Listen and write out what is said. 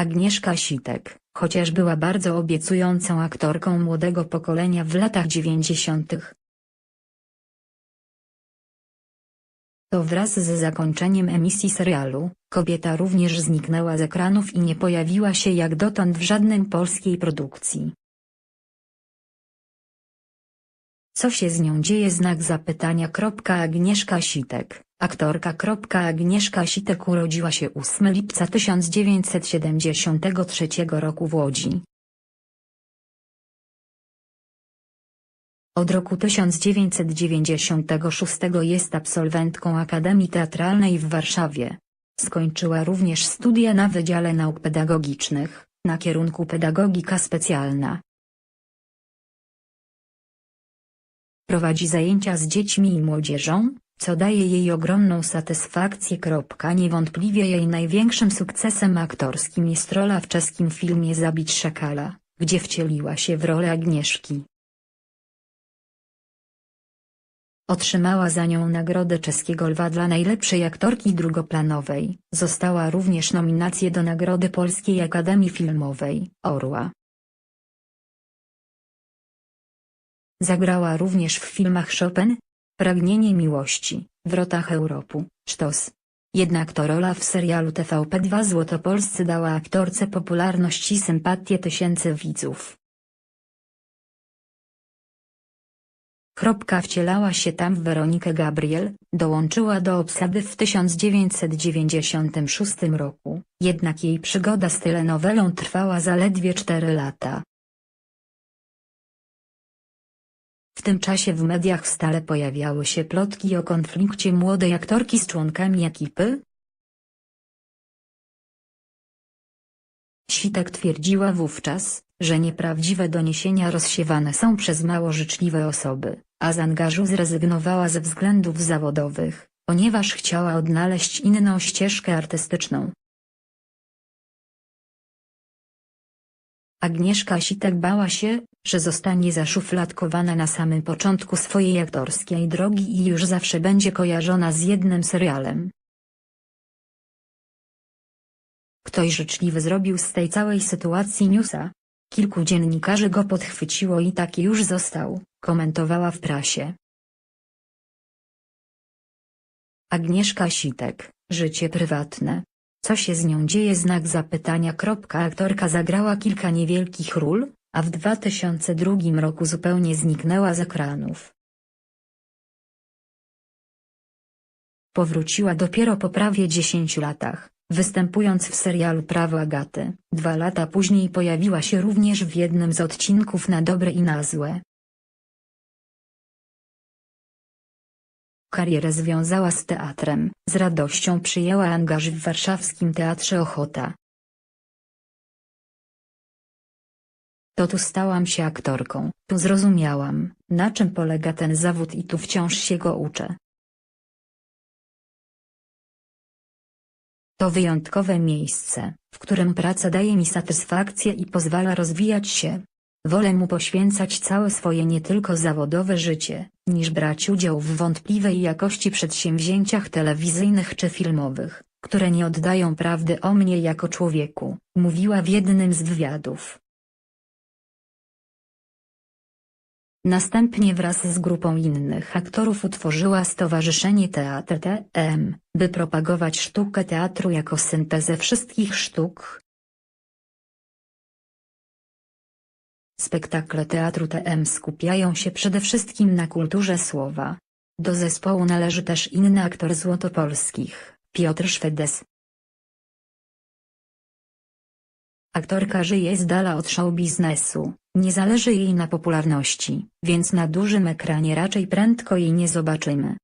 Agnieszka Sitek, chociaż była bardzo obiecującą aktorką młodego pokolenia w latach 90. To wraz z zakończeniem emisji serialu, kobieta również zniknęła z ekranów i nie pojawiła się jak dotąd w żadnym polskiej produkcji. Co się z nią dzieje znak zapytania. Agnieszka Sitek, aktorka. Agnieszka Sitek urodziła się 8 lipca 1973 roku w Łodzi. Od roku 1996 jest absolwentką Akademii Teatralnej w Warszawie. Skończyła również studia na Wydziale Nauk Pedagogicznych, na kierunku Pedagogika Specjalna. Prowadzi zajęcia z dziećmi i młodzieżą, co daje jej ogromną satysfakcję. Niewątpliwie jej największym sukcesem aktorskim jest rola w czeskim filmie Zabić Szakala, gdzie wcieliła się w rolę Agnieszki. Otrzymała za nią nagrodę czeskiego lwa dla najlepszej aktorki drugoplanowej. Została również nominację do Nagrody Polskiej Akademii Filmowej, Orła. Zagrała również w filmach Chopin, Pragnienie Miłości, Wrotach Europu, Sztos. Jednak to rola w serialu TVP2 Złotopolscy dała aktorce popularność i sympatię tysięcy widzów. Kropka wcielała się tam w Weronikę Gabriel, dołączyła do obsady w 1996 roku, jednak jej przygoda z telenowelą trwała zaledwie 4 lata. W tym czasie w mediach stale pojawiały się plotki o konflikcie młodej aktorki z członkami ekipy. Sitek twierdziła wówczas, że nieprawdziwe doniesienia rozsiewane są przez mało życzliwe osoby, a z angażu zrezygnowała ze względów zawodowych, ponieważ chciała odnaleźć inną ścieżkę artystyczną. Agnieszka Sitek bała się, że zostanie zaszufladkowana na samym początku swojej aktorskiej drogi i już zawsze będzie kojarzona z jednym serialem. Ktoś życzliwy zrobił z tej całej sytuacji newsa. Kilku dziennikarzy go podchwyciło i taki już został, komentowała w prasie. Agnieszka Sitek, życie prywatne. Co się z nią dzieje znak zapytania. Aktorka zagrała kilka niewielkich ról, a w 2002 roku zupełnie zniknęła z ekranów. Powróciła dopiero po prawie 10 latach, występując w serialu Prawo Agaty. Dwa lata później pojawiła się również w jednym z odcinków na dobre i na złe. Karierę związała z teatrem, z radością przyjęła angaż w warszawskim Teatrze Ochota. To tu stałam się aktorką, tu zrozumiałam, na czym polega ten zawód i tu wciąż się go uczę. To wyjątkowe miejsce, w którym praca daje mi satysfakcję i pozwala rozwijać się. Wolę mu poświęcać całe swoje nie tylko zawodowe życie, niż brać udział w wątpliwej jakości przedsięwzięciach telewizyjnych czy filmowych, które nie oddają prawdy o mnie jako człowieku, mówiła w jednym z wywiadów. Następnie wraz z grupą innych aktorów utworzyła Stowarzyszenie Teatr TM, by propagować sztukę teatru jako syntezę wszystkich sztuk. Spektakle teatru TM skupiają się przede wszystkim na kulturze słowa. Do zespołu należy też inny aktor złotopolskich, Piotr Szwedes. Aktorka żyje z dala od show biznesu, nie zależy jej na popularności, więc na dużym ekranie raczej prędko jej nie zobaczymy.